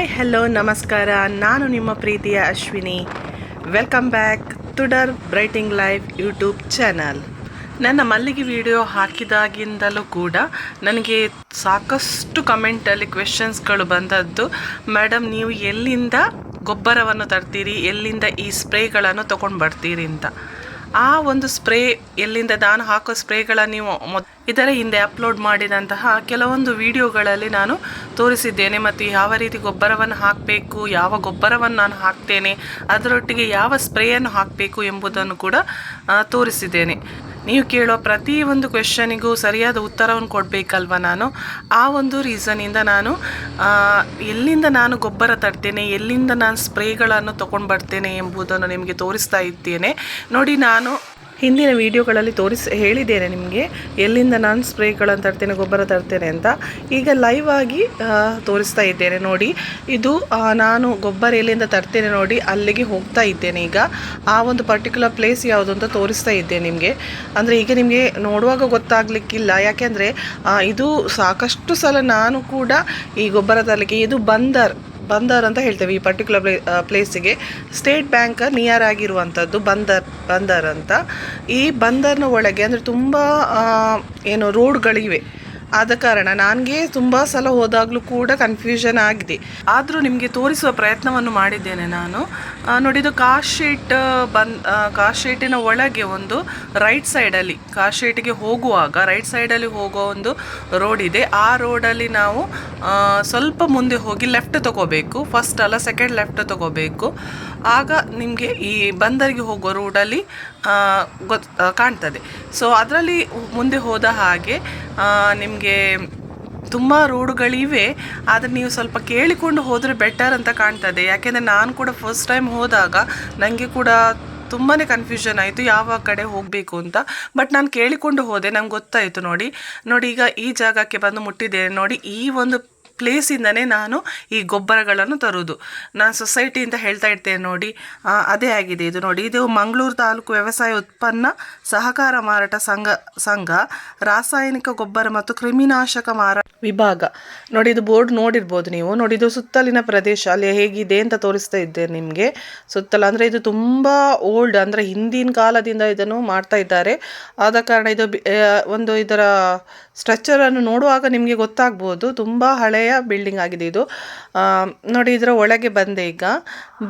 Hi hello ನಮಸ್ಕಾರ ನಾನು ನಿಮ್ಮ ಪ್ರೀತಿಯ ಅಶ್ವಿನಿ ವೆಲ್ಕಮ್ ಬ್ಯಾಕ್ ತುಡರ್ ಬ್ರೈಟಿಂಗ್ ಲೈಫ್ ಯೂಟ್ಯೂಬ್ ಚಾನಲ್ ನನ್ನ ಮಲ್ಲಿಗೆ ವಿಡಿಯೋ ಹಾಕಿದಾಗಿಂದಲೂ ಕೂಡ ನನಗೆ ಸಾಕಷ್ಟು ಕಮೆಂಟಲ್ಲಿ ಕ್ವೆಶನ್ಸ್ಗಳು ಬಂದದ್ದು ಮೇಡಮ್ ನೀವು ಎಲ್ಲಿಂದ ಗೊಬ್ಬರವನ್ನು ತರ್ತೀರಿ ಎಲ್ಲಿಂದ ಈ ಸ್ಪ್ರೇಗಳನ್ನು ತೊಗೊಂಡು ಬರ್ತೀರಿ ಅಂತ ಆ ಒಂದು ಸ್ಪ್ರೇ ಎಲ್ಲಿಂದ ನಾನು ಹಾಕೋ ಸ್ಪ್ರೇಗಳ ನೀವು ಇದರ ಹಿಂದೆ ಅಪ್ಲೋಡ್ ಮಾಡಿದಂತಹ ಕೆಲವೊಂದು ವಿಡಿಯೋಗಳಲ್ಲಿ ನಾನು ತೋರಿಸಿದ್ದೇನೆ ಮತ್ತು ಯಾವ ರೀತಿ ಗೊಬ್ಬರವನ್ನು ಹಾಕಬೇಕು, ಯಾವ ಗೊಬ್ಬರವನ್ನು ನಾನು ಹಾಕ್ತೇನೆ, ಅದರೊಟ್ಟಿಗೆ ಯಾವ ಸ್ಪ್ರೇಯನ್ನು ಹಾಕಬೇಕು ಎಂಬುದನ್ನು ಕೂಡ ತೋರಿಸಿದ್ದೇನೆ. ನೀವು ಕೇಳೋ ಪ್ರತಿ ಒಂದು ಕ್ವೆಶನಿಗೂ ಸರಿಯಾದ ಉತ್ತರವನ್ನು ಕೊಡಬೇಕಲ್ವ ನಾನು? ಆ ಒಂದು ರೀಸನಿಂದ ನಾನು ಎಲ್ಲಿಂದ ನಾನು ಗೊಬ್ಬರ ತರ್ತೇನೆ, ಎಲ್ಲಿಂದ ನಾನು ಸ್ಪ್ರೇಗಳನ್ನು ತೊಗೊಂಡು ಬರ್ತೇನೆ ಎಂಬುದನ್ನು ನಿಮಗೆ ತೋರಿಸ್ತಾ ಇದ್ದೇನೆ. ನೋಡಿ, ನಾನು ಹಿಂದಿನ ವಿಡಿಯೋಗಳಲ್ಲಿ ತೋರಿಸಿ, ಹೇಳಿದ್ದೇನೆ ನಿಮಗೆ. ಎಲ್ಲಿಂದ ನಾನು ಸ್ಪ್ರೇಗಳನ್ನು ತರ್ತೇನೆ, ಗೊಬ್ಬರ ತರ್ತೇನೆ ಅಂತ. ಈಗ ಲೈವ್ ಆಗಿ ತೋರಿಸ್ತಾ ಇದ್ದೇನೆ ನೋಡಿ. ಇದು ನಾನು ಗೊಬ್ಬರ ಎಲ್ಲಿಂದ ತರ್ತೇನೆ ನೋಡಿ, ಅಲ್ಲಿಗೆ ಹೋಗ್ತಾ ಇದ್ದೇನೆ ಈಗ. ಆ ಒಂದು ಪರ್ಟಿಕ್ಯುಲರ್ ಪ್ಲೇಸ್ ಯಾವುದು ಅಂತ ತೋರಿಸ್ತಾ ಇದ್ದೇನೆ ನಿಮಗೆ. ಅಂದರೆ ಈಗ ನಿಮಗೆ ನೋಡುವಾಗ ಗೊತ್ತಾಗಲಿಕ್ಕಿಲ್ಲ. ಯಾಕೆಂದರೆ ಇದು ಸಾಕಷ್ಟು ಸಲ ನಾನು ಕೂಡ ಈ ಗೊಬ್ಬರ ತರಲಿಕ್ಕೆ, ಇದು ಬಂದರ್. ಬಂದರ್ ಅಂತ ಹೇಳ್ತೇವೆ ಈ ಪರ್ಟಿಕ್ಯುಲರ್ ಪ್ಲೇ ಪ್ಲೇಸಿಗೆ ಸ್ಟೇಟ್ ಬ್ಯಾಂಕ್ ನಿಯರ್ ಆಗಿರುವಂಥದ್ದು ಬಂದರ್ ಬಂದರ್ ಅಂತ. ಈ ಬಂದರ್ನ ಒಳಗೆ ಅಂದರೆ ತುಂಬ ಏನು ರೋಡ್ಗಳಿವೆ ಆದ ಕಾರಣ ನನಗೆ ತುಂಬ ಸಲ ಹೋದಾಗಲೂ ಕೂಡ ಕನ್ಫ್ಯೂಷನ್ ಆಗಿದೆ. ಆದರೂ ನಿಮಗೆ ತೋರಿಸುವ ಪ್ರಯತ್ನವನ್ನು ಮಾಡಿದ್ದೇನೆ ನಾನು. ನೋಡಿದ್ದು ನೋಡಿ ಶೀಟ್ ಬಂದ್ ಕಾಸ್ಟ್ ಶೀಟಿನ ಒಳಗೆ ಒಂದು ರೈಟ್ ಸೈಡಲ್ಲಿ ಕಾಶೀಟಿಗೆ ಹೋಗುವಾಗ ರೈಟ್ ಸೈಡಲ್ಲಿ ಹೋಗೋ ಒಂದು ರೋಡ್ ಇದೆ. ಆ ರೋಡಲ್ಲಿ ನಾವು ಸ್ವಲ್ಪ ಮುಂದೆ ಹೋಗಿ ಲೆಫ್ಟ್ ತಗೋಬೇಕು. ಫಸ್ಟ್ ಅಲ್ಲ ಸೆಕೆಂಡ್ ಲೆಫ್ಟ್ ತಗೋಬೇಕು. ಆಗ ನಿಮಗೆ ಈ ಬಂದರಿಗೆ ಹೋಗೋ ರೋಡಲ್ಲಿ ಗೊತ್ ಕಾಣ್ತದೆ. ಸೊ ಅದರಲ್ಲಿ ಮುಂದೆ ಹೋದ ಹಾಗೆ ನಿಮಗೆ ತುಂಬ ರೋಡುಗಳಿವೆ, ಆದರೆ ನೀವು ಸ್ವಲ್ಪ ಕೇಳಿಕೊಂಡು ಹೋದರೆ ಬೆಟರ್ ಅಂತ ಕಾಣ್ತದೆ. ಯಾಕೆಂದರೆ ನಾನು ಕೂಡ ಫಸ್ಟ್ ಟೈಮ್ ಹೋದಾಗ ನನಗೆ ಕೂಡ ತುಂಬಾ ಕನ್ಫ್ಯೂಷನ್ ಆಯಿತು, ಯಾವ ಕಡೆ ಹೋಗಬೇಕು ಅಂತ. ಬಟ್ ನಾನು ಕೇಳಿಕೊಂಡು ಹೋದೆ, ನಂಗೆ ಗೊತ್ತಾಯಿತು ನೋಡಿ. ನೋಡಿ, ಈಗ ಈ ಜಾಗಕ್ಕೆ ಬಂದು ಮುಟ್ಟಿದ್ದೇನೆ ನೋಡಿ, ಈ ಒಂದು ಪ್ಲೇಸಿಂದನೇ ನಾನು ಈ ಗೊಬ್ಬರಗಳನ್ನು ತರೋದು ನಾನು ಸೊಸೈಟಿಯಿಂದ ಹೇಳ್ತಾ ಇರ್ತೇನೆ ನೋಡಿ. ಅದೇ ಆಗಿದೆ ಇದು ನೋಡಿ. ಇದು ಮಂಗಳೂರು ತಾಲೂಕು ವ್ಯವಸಾಯ ಉತ್ಪನ್ನ ಸಹಕಾರ ಮಾರಾಟ ಸಂಘ ಸಂಘ, ರಾಸಾಯನಿಕ ಗೊಬ್ಬರ ಮತ್ತು ಕ್ರಿಮಿನಾಶಕ ಮಾರಾಟ ವಿಭಾಗ. ನೋಡಿ, ಇದು ಬೋರ್ಡ್ ನೋಡಿರ್ಬೋದು ನೀವು. ನೋಡಿ, ಇದು ಸುತ್ತಲಿನ ಪ್ರದೇಶ. ಅಲ್ಲಿ ಹೇಗಿದೆ ಅಂತ ತೋರಿಸ್ತಾ ಇದ್ದೇನೆ ನಿಮಗೆ. ಸುತ್ತಲ ಅಂದರೆ ಇದು ತುಂಬ ಓಲ್ಡ್ ಅಂದರೆ ಹಿಂದಿನ ಕಾಲದಿಂದ ಇದನ್ನು ಮಾಡ್ತಾ ಇದ್ದಾರೆ. ಆದ ಕಾರಣ ಇದು ಒಂದು ಇದರ ಸ್ಟ್ರಕ್ಚರನ್ನು ನೋಡುವಾಗ ನಿಮಗೆ ಗೊತ್ತಾಗ್ಬೋದು. ತುಂಬ ಹಳೆಯ ಬಿಲ್ಡಿಂಗ್ ಆಗಿದೆ ಇದು. ನೋಡಿ ಇದರ ಒಳಗೆ ಬಂದೆ ಈಗ.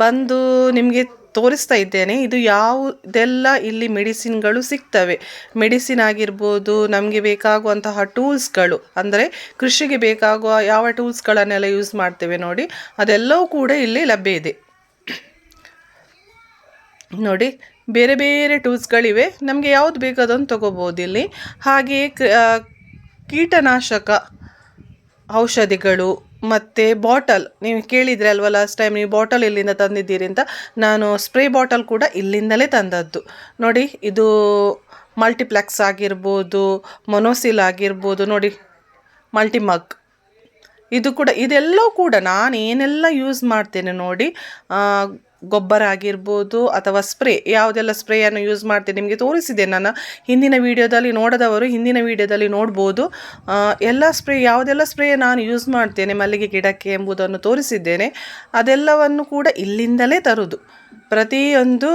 ಬಂದು ನಿಮಗೆ ತೋರಿಸ್ತಾ ಇದ್ದೇನೆ, ಇದು ಯಾವುದೆಲ್ಲ ಇಲ್ಲಿ ಮೆಡಿಸಿನ್ಗಳು ಸಿಗ್ತವೆ? ಮೆಡಿಸಿನ್ ಆಗಿರ್ಬೋದು, ನಮಗೆ ಬೇಕಾಗುವಂತಹ ಟೂಲ್ಸ್ಗಳು ಅಂದರೆ ಕೃಷಿಗೆ ಬೇಕಾಗುವ ಯಾವ ಟೂಲ್ಸ್ಗಳನ್ನೆಲ್ಲ ಯೂಸ್ ಮಾಡ್ತೇವೆ ನೋಡಿ. ಅದೆಲ್ಲವೂ ಕೂಡ ಇಲ್ಲಿ ಲಭ್ಯ ಇದೆ. ನೋಡಿ, ಬೇರೆ ಬೇರೆ ಟೂಲ್ಸ್ಗಳಿವೆ ನಮಗೆ ಯಾವುದು ಬೇಕು ತೊಗೋಬೋದು ತಗೋಬೋದು ಇಲ್ಲಿ. ಹಾಗೆಯೇ ಕೀಟನಾಶಕ ಔಷಧಿಗಳು ಮತ್ತು ಬಾಟಲ್. ನೀವು ಕೇಳಿದ್ರೆ ಅಲ್ವಾ ಲಾಸ್ಟ್ ಟೈಮ್ ನೀವು ಬಾಟಲ್ ಇಲ್ಲಿಂದ ತಂದಿದ್ದೀರಿ ಅಂತ? ನಾನು ಸ್ಪ್ರೇ ಬಾಟಲ್ ಕೂಡ ಇಲ್ಲಿಂದಲೇ ತಂದದ್ದು. ನೋಡಿ, ಇದು ಮಲ್ಟಿಪ್ಲೆಕ್ಸ್ ಆಗಿರ್ಬೋದು ಮೊನೋಸಿಲ್ ಆಗಿರ್ಬೋದು, ನೋಡಿ ಮಲ್ಟಿಮಗ್ ಇದು ಕೂಡ, ಇದೆಲ್ಲವೂ ಕೂಡ ನಾನು ಏನೆಲ್ಲ ಯೂಸ್ ಮಾಡ್ತೇನೆ ನೋಡಿ ಗೊಬ್ಬರ ಆಗಿರ್ಬೋದು ಅಥವಾ ಸ್ಪ್ರೇ, ಯಾವುದೆಲ್ಲ ಸ್ಪ್ರೇಯನ್ನು ಯೂಸ್ ಮಾಡ್ತೀನಿ ನಿಮಗೆ ತೋರಿಸಿದೆ ನಾನು ಹಿಂದಿನ ವೀಡಿಯೋದಲ್ಲಿ ನೋಡದವರು ಹಿಂದಿನ ವೀಡಿಯೋದಲ್ಲಿ ನೋಡ್ಬೋದು. ಎಲ್ಲ ಸ್ಪ್ರೇ, ಯಾವುದೆಲ್ಲ ಸ್ಪ್ರೇ ನಾನು ಯೂಸ್ ಮಾಡ್ತೇನೆ, ಮಲ್ಲಿಗೆ ಗಿಡಕ್ಕೆ ಎಂಬುದನ್ನು ತೋರಿಸಿದ್ದೇನೆ. ಅದೆಲ್ಲವನ್ನು ಕೂಡ ಇಲ್ಲಿಂದಲೇ ತರುವುದು ಪ್ರತಿಯೊಂದು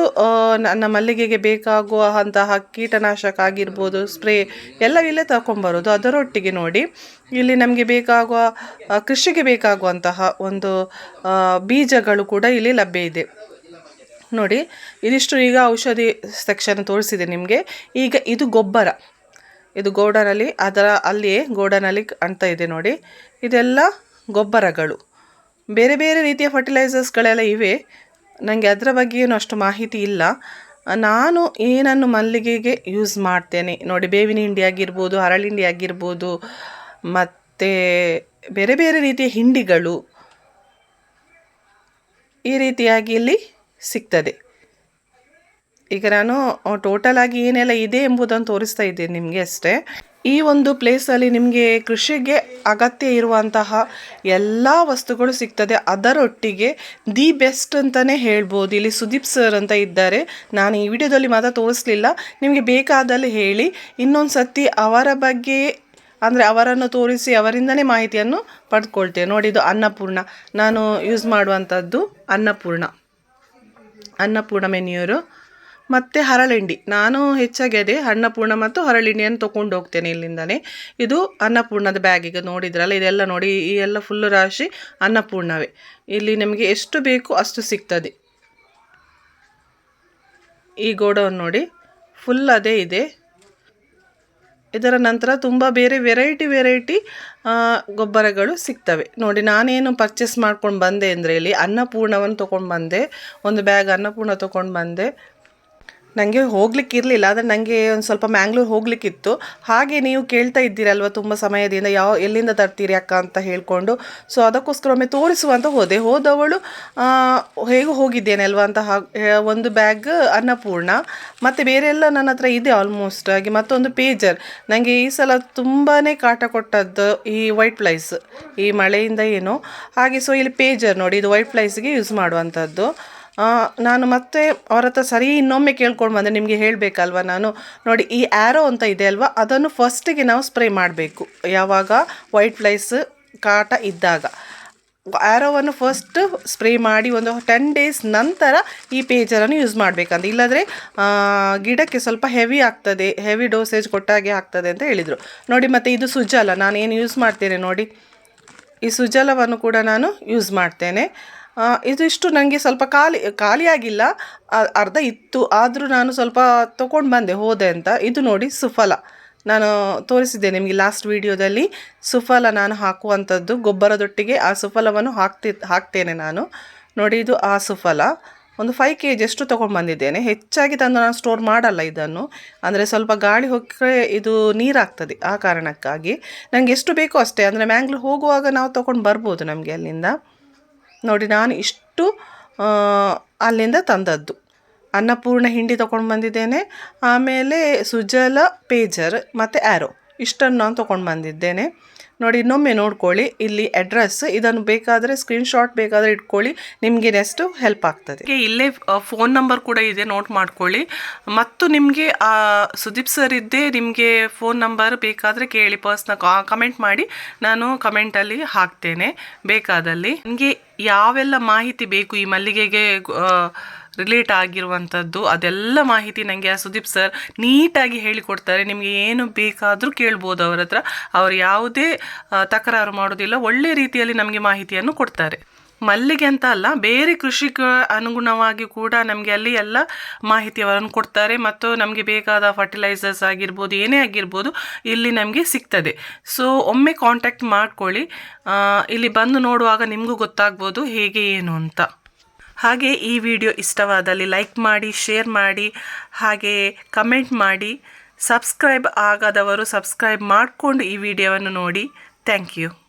ನನ್ನ ಮಲ್ಲಿಗೆಗೆ ಬೇಕಾಗುವ ಅಂತಹ ಕೀಟನಾಶಕ ಆಗಿರ್ಬೋದು, ಸ್ಪ್ರೇ ಎಲ್ಲ ಇಲ್ಲೇ ತಗೊಂಬರೋದು ಅದರೊಟ್ಟಿಗೆ ನೋಡಿ, ಇಲ್ಲಿ ನಮಗೆ ಬೇಕಾಗುವ ಕೃಷಿಗೆ ಬೇಕಾಗುವಂತಹ ಒಂದು ಬೀಜಗಳು ಕೂಡ ಇಲ್ಲಿ ಲಭ್ಯ ಇದೆ. ನೋಡಿ, ಇದಿಷ್ಟು ಈಗ ಔಷಧಿ ಸೆಕ್ಷನ್ ತೋರಿಸಿದೆ ನಿಮಗೆ. ಈಗ ಇದು ಗೊಬ್ಬರ. ಇದು ಗೋಡನಲ್ಲಿ, ಅದರ ಅಲ್ಲಿಯೇ ಗೋಡನಲ್ಲಿ ಕಾಣ್ತಾ ಇದೆ ನೋಡಿ. ಇದೆಲ್ಲ ಗೊಬ್ಬರಗಳು. ಬೇರೆ ಬೇರೆ ರೀತಿಯ ಫರ್ಟಿಲೈಸರ್ಸ್ಗಳೆಲ್ಲ ಇವೆ. ನನಗೆ ಅದರ ಬಗ್ಗೆ ಏನು ಅಷ್ಟು ಮಾಹಿತಿ ಇಲ್ಲ. ನಾನು ಏನನ್ನು ಮಲ್ಲಿಗೆಗೆ ಯೂಸ್ ಮಾಡ್ತೇನೆ. ನೋಡಿ, ಬೇವಿನ ಹಿಂಡಿ ಆಗಿರ್ಬೋದು ಹರಳಿಂಡಿ ಆಗಿರ್ಬೋದು, ಮತ್ತು ಬೇರೆ ಬೇರೆ ರೀತಿಯ ಹಿಂಡಿಗಳು ಈ ರೀತಿಯಾಗಿ ಇಲ್ಲಿ ಸಿಗ್ತದೆ. ಈಗ ನಾನು ಟೋಟಲ್ ಆಗಿ ಏನೆಲ್ಲ ಇದೆ ಎಂಬುದನ್ನು ತೋರಿಸ್ತಾ ಇದ್ದೇನೆ ನಿಮಗೆ ಅಷ್ಟೇ. ಈ ಒಂದು ಪ್ಲೇಸಲ್ಲಿ ನಿಮಗೆ ಕೃಷಿಗೆ ಅಗತ್ಯ ಇರುವಂತಹ ಎಲ್ಲ ವಸ್ತುಗಳು ಸಿಗ್ತದೆ. ಅದರೊಟ್ಟಿಗೆ ದಿ ಬೆಸ್ಟ್ ಅಂತಲೇ ಹೇಳ್ಬೋದು. ಇಲ್ಲಿ ಸುದೀಪ್ ಸರ್ ಅಂತ ಇದ್ದಾರೆ. ನಾನು ಈ ವಿಡಿಯೋದಲ್ಲಿ ಮಾತ್ರ ತೋರಿಸ್ಲಿಲ್ಲ. ನಿಮಗೆ ಬೇಕಾದಲ್ಲಿ ಹೇಳಿ. ಇನ್ನೊಂದು ಸತಿ ಅವರ ಬಗ್ಗೆ ಅಂದರೆ ಅವರನ್ನು ತೋರಿಸಿ ಅವರಿಂದನೇ ಮಾಹಿತಿಯನ್ನು ಪಡ್ಕೊಳ್ತೇವೆ. ನೋಡಿ, ಇದು ಅನ್ನಪೂರ್ಣ. ನಾನು ಯೂಸ್ ಮಾಡುವಂಥದ್ದು ಅನ್ನಪೂರ್ಣ. ಅನ್ನಪೂರ್ಣ ಮೆನ್ಯೂರು ಮತ್ತು ಹರಳಿಂಡಿ. ನಾನು ಹೆಚ್ಚಾಗಿ ಅದೇ ಅನ್ನಪೂರ್ಣ ಮತ್ತು ಹರಳಿಂಡಿಯನ್ನು ತೊಗೊಂಡು ಹೋಗ್ತೇನೆ ಇಲ್ಲಿಂದನೇ. ಇದು ಅನ್ನಪೂರ್ಣದ ಬ್ಯಾಗಿಗೆ ನೋಡಿದ್ರಲ್ಲ, ಇದೆಲ್ಲ ನೋಡಿ ಈ ಎಲ್ಲ ಫುಲ್ಲು ರಾಶಿ ಅನ್ನಪೂರ್ಣವೇ. ಇಲ್ಲಿ ನಿಮಗೆ ಎಷ್ಟು ಬೇಕು ಅಷ್ಟು ಸಿಗ್ತದೆ. ಈ ಗೋಡೌನ್ ನೋಡಿ ಫುಲ್ ಅದೇ ಇದೆ. ಇದರ ನಂತರ ತುಂಬ ಬೇರೆ ವೆರೈಟಿ ವೆರೈಟಿ ಗೊಬ್ಬರಗಳು ಸಿಗ್ತವೆ. ನೋಡಿ, ನಾನೇನು ಪರ್ಚೇಸ್ ಮಾಡ್ಕೊಂಡು ಬಂದೆ ಅಂದರೆ ಇಲ್ಲಿ ಅನ್ನಪೂರ್ಣವನ್ನು ತೊಗೊಂಡು ಬಂದೆ. ಒಂದು ಬ್ಯಾಗ್ ಅನ್ನಪೂರ್ಣ ತೊಗೊಂಡು ಬಂದೆ. ನನಗೆ ಹೋಗ್ಲಿಕ್ಕೆ ಇರಲಿಲ್ಲ, ಆದರೆ ನನಗೆ ಒಂದು ಸ್ವಲ್ಪ ಮ್ಯಾಂಗ್ಳೂರ್ ಹೋಗ್ಲಿಕ್ಕಿತ್ತು. ಹಾಗೆ ನೀವು ಕೇಳ್ತಾ ಇದ್ದೀರಲ್ವ ತುಂಬ ಸಮಯದಿಂದ, ಯಾವ, ಎಲ್ಲಿಂದ ತರ್ತೀರಿ ಅಕ್ಕ ಅಂತ ಹೇಳಿಕೊಂಡು. ಸೊ ಅದಕ್ಕೋಸ್ಕರ ಒಮ್ಮೆ ತೋರಿಸುವಂತ ಹೋದೆ. ಹೋದವಳು ಹೇಗೂ ಹೋಗಿದ್ದೇನೆ ಅಲ್ವಾ ಅಂತ ಹಾಗ್- ಒಂದು ಬ್ಯಾಗ್ ಅನ್ನಪೂರ್ಣ, ಮತ್ತು ಬೇರೆ ಎಲ್ಲ ನನ್ನ ಹತ್ರ ಇದೆ ಆಲ್ಮೋಸ್ಟ್ ಆಗಿ ಮತ್ತೊಂದು ಪೇಜರ್ ನನಗೆ ಈ ಸಲ ತುಂಬಾ ಕಾಟ ಕೊಟ್ಟದ್ದು ಈ ವೈಟ್ ಫ್ಲೈಸ್ ಈ ಮಳೆಯಿಂದ ಏನು. ಹಾಗೆ ಸೊ ಇಲ್ಲಿ ಪೇಜರ್ ನೋಡಿ, ಇದು ವೈಟ್ ಫ್ಲೈಸ್ಗೆ ಯೂಸ್ ಮಾಡುವಂಥದ್ದು. ನಾನು ಮತ್ತೆ ಅವ್ರ ಹತ್ರ ಸರಿ ಇನ್ನೊಮ್ಮೆ ಕೇಳ್ಕೊಂಡು ಬಂದೆ ನಿಮಗೆ ಹೇಳಬೇಕಲ್ವ ನಾನು? ನೋಡಿ, ಈ ಆ್ಯರೋ ಅಂತ ಇದೆ ಅಲ್ವಾ? ಅದನ್ನು ಫಸ್ಟಿಗೆ ನಾವು ಸ್ಪ್ರೇ ಮಾಡಬೇಕು. ಯಾವಾಗ? ವೈಟ್ ಫ್ಲೈಸ್ ಕಾಟ ಇದ್ದಾಗ. ಆ್ಯರೋವನ್ನು ಫಸ್ಟ್ ಸ್ಪ್ರೇ ಮಾಡಿ ಒಂದು ಟೆನ್ ಡೇಸ್ ನಂತರ ಈ ಪೇಜರನ್ನು ಯೂಸ್ ಮಾಡಬೇಕಂತ. ಇಲ್ಲಾಂದರೆ ಗಿಡಕ್ಕೆ ಸ್ವಲ್ಪ ಹೆವಿ ಆಗ್ತದೆ ಹೆವಿ ಡೋಸೇಜ್ ಕೊಟ್ಟಾಗೆ ಆಗ್ತದೆ ಅಂತ ಹೇಳಿದರು. ನೋಡಿ, ಮತ್ತು ಇದು ಸುಜಲ. ನಾನು ಏನು ಯೂಸ್ ಮಾಡ್ತೇನೆ ನೋಡಿ. ಈ ಸುಜಲವನ್ನು ಕೂಡ ನಾನು ಯೂಸ್ ಮಾಡ್ತೇನೆ. ಇದಿಷ್ಟು ನನಗೆ ಸ್ವಲ್ಪ ಖಾಲಿ, ಖಾಲಿಯಾಗಿಲ್ಲ. ಅರ್ಧ ಇತ್ತು. ಆದರೂ ನಾನು ಸ್ವಲ್ಪ ತೊಗೊಂಡು ಬಂದೆ, ಹೋದೆ ಅಂತ. ಇದು ನೋಡಿ ಸುಫಲ. ನಾನು ತೋರಿಸಿದ್ದೆ ನಿಮಗೆ ಲಾಸ್ಟ್ ವಿಡಿಯೋದಲ್ಲಿ ಸುಫಲ ನಾನು ಹಾಕುವಂಥದ್ದು, ಗೊಬ್ಬರದೊಟ್ಟಿಗೆ ಆ ಸುಫಲವನ್ನು ಹಾಕ್ತಿ, ಹಾಕ್ತೇನೆ ನಾನು. ನೋಡಿ, ಇದು ಆ ಸುಫಲ. ಒಂದು ಫೈವ್ ಕೆ ಜಿಯಷ್ಟು ತೊಗೊಂಡು ಬಂದಿದ್ದೇನೆ. ಹೆಚ್ಚಾಗಿ ತಂದು ನಾನು ಸ್ಟೋರ್ ಮಾಡಲ್ಲ ಇದನ್ನು. ಅಂದರೆ ಸ್ವಲ್ಪ ಗಾಳಿ ಹೋಗ್ರೆ ಇದು ನೀರಾಗ್ತದೆ ಆ ಕಾರಣಕ್ಕಾಗಿ. ನನಗೆ ಎಷ್ಟು ಬೇಕೋ ಅಷ್ಟೇ. ಅಂದರೆ ಮ್ಯಾಂಗ್ಳೂರ್ ಹೋಗುವಾಗ ನಾವು ತೊಗೊಂಡು ಬರ್ಬೋದು ನಮಗೆ ಅಲ್ಲಿಂದ. ನೋಡಿ ನಾನು ಇಷ್ಟು ಅಲ್ಲಿಂದ ತಂದದ್ದು. ಅನ್ನಪೂರ್ಣ ಹಿಂಡಿ ತೊಗೊಂಡು ಬಂದಿದ್ದೇನೆ. ಆಮೇಲೆ ಸುಜಲ ಪೇಜರ್ ಮತ್ತು ಆ್ಯರೋ ಇಷ್ಟನ್ನು ನಾನು ತೊಗೊಂಡು ಬಂದಿದ್ದೇನೆ. ನೋಡಿ, ಇನ್ನೊಮ್ಮೆ ನೋಡ್ಕೊಳ್ಳಿ. ಇಲ್ಲಿ ಅಡ್ರೆಸ್ ಇದನ್ನು ಬೇಕಾದರೆ ಸ್ಕ್ರೀನ್ಶಾಟ್ ಬೇಕಾದರೆ ಇಟ್ಕೊಳ್ಳಿ. ನಿಮಗೆ ನೆಕ್ಸ್ಟ್ ಹೆಲ್ಪ್ ಆಗ್ತದೆ. ಇಲ್ಲೇ ಫೋನ್ ನಂಬರ್ ಕೂಡ ಇದೆ ನೋಟ್ ಮಾಡ್ಕೊಳ್ಳಿ. ಮತ್ತು ನಿಮಗೆ ಸುದೀಪ್ ಸರ್ ಇದ್ದೇ ನಿಮಗೆ ಫೋನ್ ನಂಬರ್ ಬೇಕಾದರೆ ಕೇಳಿ ಪರ್ಸ್ನ ಕಮೆಂಟ್ ಮಾಡಿ. ನಾನು ಕಮೆಂಟಲ್ಲಿ ಹಾಕ್ತೇನೆ, ಬೇಕಾದಲ್ಲಿ. ನನಗೆ ಯಾವೆಲ್ಲ ಮಾಹಿತಿ ಬೇಕು ಈ ಮಲ್ಲಿಗೆಗೆ ರಿಲೇಟ್ ಆಗಿರುವಂಥದ್ದು ಅದೆಲ್ಲ ಮಾಹಿತಿ ನನಗೆ ಆ ಸುದೀಪ್ ಸರ್ ನೀಟಾಗಿ ಹೇಳಿಕೊಡ್ತಾರೆ. ನಿಮಗೆ ಏನು ಬೇಕಾದರೂ ಕೇಳ್ಬೋದು ಅವರ ಹತ್ರ. ಅವರು ಯಾವುದೇ ತಕರಾರು ಮಾಡೋದಿಲ್ಲ. ಒಳ್ಳೆ ರೀತಿಯಲ್ಲಿ ನಮಗೆ ಮಾಹಿತಿಯನ್ನು ಕೊಡ್ತಾರೆ. ಮಲ್ಲಿಗೆ ಅಂತ ಅಲ್ಲ, ಬೇರೆ ಕೃಷಿಗೆ ಅನುಗುಣವಾಗಿ ಕೂಡ ನಮಗೆ ಅಲ್ಲಿ ಎಲ್ಲ ಮಾಹಿತಿಯನ್ನು ಕೊಡ್ತಾರೆ. ಮತ್ತು ನಮಗೆ ಬೇಕಾದ ಫರ್ಟಿಲೈಸರ್ಸ್ ಆಗಿರ್ಬೋದು, ಏನೇ ಆಗಿರ್ಬೋದು, ಇಲ್ಲಿ ನಮಗೆ ಸಿಗ್ತದೆ. ಸೊ ಒಮ್ಮೆ ಕಾಂಟ್ಯಾಕ್ಟ್ ಮಾಡ್ಕೊಳ್ಳಿ. ಇಲ್ಲಿ ಬಂದು ನೋಡುವಾಗ ನಿಮಗೂ ಗೊತ್ತಾಗ್ಬೋದು, ಹೇಗೆ ಏನು ಅಂತ. ಹಾಗೆ ಈ ವಿಡಿಯೋ ಇಷ್ಟವಾದಲ್ಲಿ ಲೈಕ್ ಮಾಡಿ, ಶೇರ್ ಮಾಡಿ, ಹಾಗೆ ಕಮೆಂಟ್ ಮಾಡಿ. ಸಬ್ಸ್ಕ್ರೈಬ್ ಆಗದವರು ಸಬ್ಸ್ಕ್ರೈಬ್ ಮಾಡಿಕೊಂಡು ಈ ವಿಡಿಯೋವನ್ನು ನೋಡಿ. Thank you.